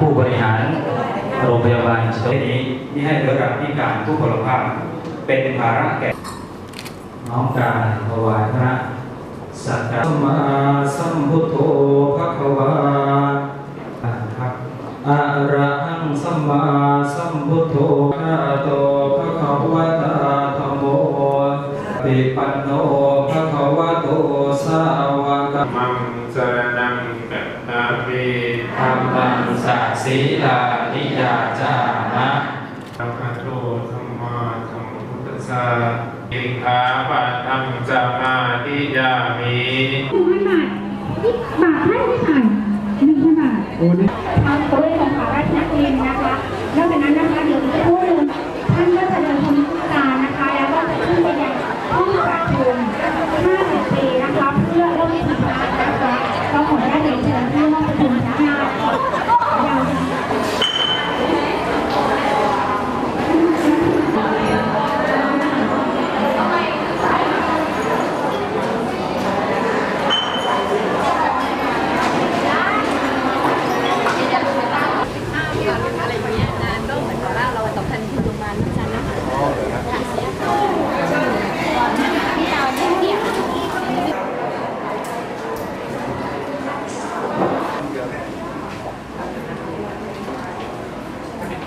ผู้บริหารโรงพยาบาลเฉลิมนี้ที่ให้เรือรังพิการผู้พลภาพ เป็นภาระแก่ น้อมกายถวายพระสักการะสัมมาสัมพุทโธภะคะวาครับอะระหังสัมมาสัมพุทโธอะโตภะคะวะตาธัมโมปิปันโนภะคะวะโตสาวกมังสรนังกัจ ฉามิธรรมังสักศีลานิยาจามะสัมภะโตธัมมาสัมพุทธัสสะอิงขาปะทังสมาธิยามิหนึ่งพันบาทนี่บาทให้ไม่จ่ายหนึ่งพันบาททางโดย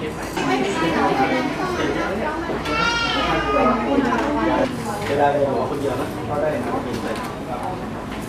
เจะได้หมอคนเดียวนะก็ได้นะ